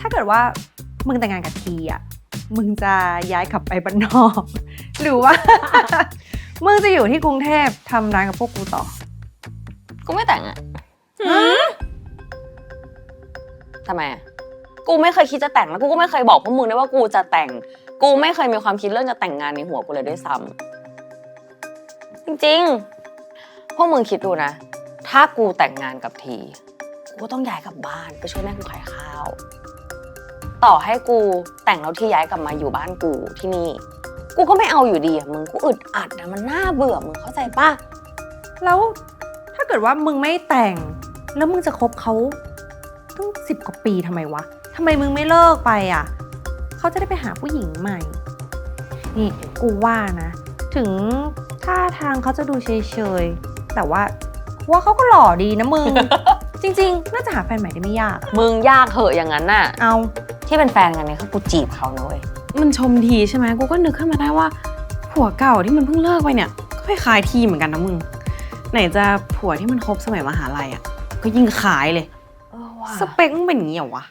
ถ้าเกิดว่ามึงแต่งงานกับทีอะมึงจะย้ายกลับไปบ้านนอก หรือว่า มึงจะอยู่ที่กรุงเทพทำร้านกับพวกกูต่อ กูไม่แต่งอะทำไมอะกูไม่เคยคิดจะแต่งแล้วกูก็ไม่เคยบอกพวกมึงนะว่ากูจะแต่ง กูไม่เคยมีความคิดเรื่องจะแต่งงานในหัวกูเลยด้วยซ้ำจริงๆ พวกมึงคิดดูนะ ถ้ากูแต่งงานกับที กูก็ต้องย้ายกลับบ้านไปช่วยแม่กูขายข้าว ต่อให้กูแต่งแล้วที่ย้ายกลับมาอยู่บ้านกูที่นี่ กูก็ไม่เอาอยู่ดีอะมึงกูอึดอัดนะมันน่าเบื่อมึงเข้าใจปะแล้วถ้าเกิดว่ามึงไม่แต่ง แล้วมึงจะคบเขาตั้งสิบกว่าปีทำไมวะทำไมมึงไม่เลิกไปอะเขาจะได้ไปหาผู้หญิงใหม่ นี่กูว่านะ ถึงท่าทางเขาจะดูเฉยๆแต่ว่ากูว่าเขาก็หล่อดีนะมึง จริง ๆ น่าจะหาแฟนใหม่ได้ไม่ยากอะมึงยากเหอะอย่างนั้นน่ะ เอา ที่เป็นแฟนกันเนี่ยคือกูจีบเขานะเว้ยมันชมทีใช่ไหมกูก็นึกขึ้นมาได้ว่าผัวเก่าที่มันเพิ่งเลิกไปเนี่ยก็คล้ายๆทีเหมือนกันนะมึง ไหนจะผัวที่มันคบสมัยมหาลัยอะก็ยิ่งขายเลยเออว่ะสเปคมึงเป็นอย่างนี้เหรอวะ